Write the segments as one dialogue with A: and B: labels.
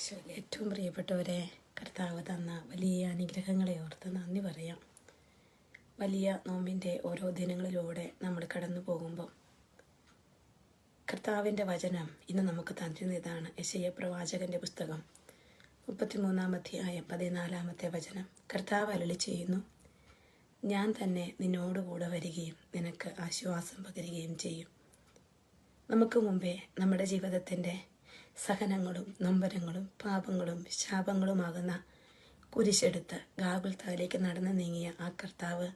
A: ഈശോയിൽ ഏറ്റവും പ്രിയപ്പെട്ടവരെ കർത്താവ് തന്ന വലിയ അനുഗ്രഹങ്ങളെ ഓർത്ത് നന്ദി പറയാം. വലിയ നോമ്പിന്റെ ഓരോ ദിനങ്ങളിലൂടെ നമ്മൾ കടന്നു പോകുമ്പോൾ കർത്താവിന്റെ വചനം ഇന്ന് നമുക്ക് തന്നിരുന്നതാണ്. യശയ പ്രവാചകന്റെ പുസ്തകം മുപ്പത്തിമൂന്നാമത്തെ അധ്യായം പതിനാലാമത്തെ വചനം. കർത്താവ് അരളി ചെയ്യുന്നു ഞാൻ തന്നെ നിന്നോടുകൂടെ വരികയും നിനക്ക് ആശ്വാസം പകരുകയും ചെയ്യും. നമുക്ക് മുമ്പേ നമ്മുടെ ജീവിതത്തിന്റെ സഹനങ്ങളും നൊമ്പരങ്ങളും പാപങ്ങളും ശാപങ്ങളുമാകുന്ന കുരിശെടുത്ത് ഗാകുൽത്താലേക്ക് നടന്നു നീങ്ങിയ ആ കർത്താവ്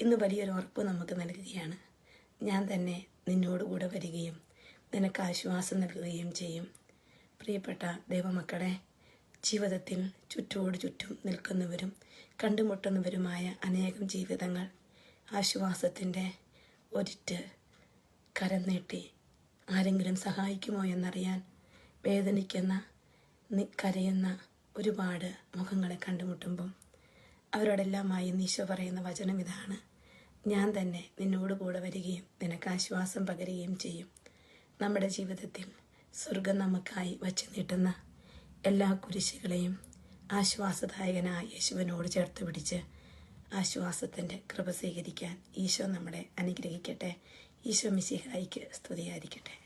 A: ഇന്ന് വലിയൊരു ഉറപ്പ് നമുക്ക് നൽകുകയാണ്. ഞാൻ തന്നെ നിന്നോടുകൂടെ വരികയും നിനക്ക് ആശ്വാസം നൽകുകയും ചെയ്യും. പ്രിയപ്പെട്ട ദൈവമക്കളെ ജീവിതത്തിൽ ചുറ്റോട് ചുറ്റും നിൽക്കുന്നവരും കണ്ടുമുട്ടുന്നവരുമായ അനേകം ജീവിതങ്ങൾ ആശ്വാസത്തിന്റെ ഒരിറ്റ് കരം നീട്ടി ആരെങ്കിലും സഹായിക്കുമോ എന്നറിയാൻ വേദനിക്കുന്ന കരയുന്ന ഒരുപാട് മുഖങ്ങളെ കണ്ടുമുട്ടുമ്പം അവരോടെല്ലാമായി ഈശോ പറയുന്ന വചനം ഇതാണ്. ഞാൻ തന്നെ നിന്നോട് കൂടെ വരികയും നിനക്ക് ആശ്വാസം പകരുകയും ചെയ്യും. നമ്മുടെ ജീവിതത്തിൽ സ്വർഗം നമുക്കായി വച്ചു നീട്ടുന്ന എല്ലാ കുരിശുകളെയും ആശ്വാസദായകനായ യേശുവിനോട് ചേർത്ത് പിടിച്ച് ആശ്വാസത്തിന്റെ കൃപ സ്വീകരിക്കാൻ ഈശോ നമ്മളെ അനുഗ്രഹിക്കട്ടെ. ഈശോ മിശിഹായിക്ക് സ്തുതിയായിരിക്കട്ടെ.